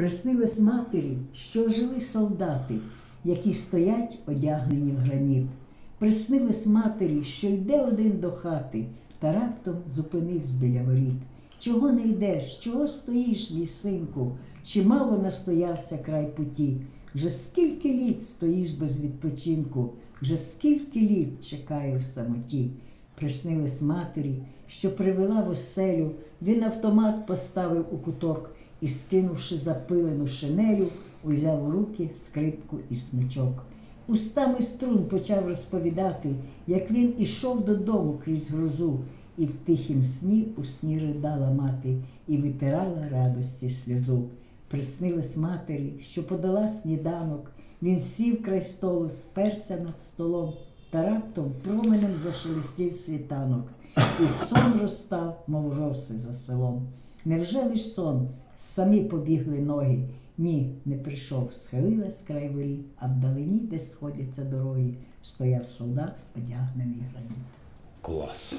Приснилось матері, що жили солдати, які стоять одягнені в граніт. Приснилось матері, що йде один до хати, та раптом зупинився біля воріт. Чого не йдеш? Чого стоїш, мій синку? Чи мало настоявся край путі? Вже скільки літ стоїш без відпочинку, вже скільки літ чекаю в самоті. Приснилось матері, що привела в оселю, він автомат поставив у куток і, скинувши запилену шинелю, узяв у руки скрипку і смичок. Устами струн почав розповідати, як він ішов додому крізь грозу, і в тихім сні у сні ридала мати і витирала радості сльозу. Приснилось матері, що подала сніданок, він сів край столу, сперся над столом, та раптом променем зашелестів світанок, і сон розстав, мов роси за селом. Невже лиш сон, самі побігли ноги? Ні, не прийшов, схилилась край воріт, а вдалині, де сходяться дороги, стояв солдат, одягнений граніт. Клас.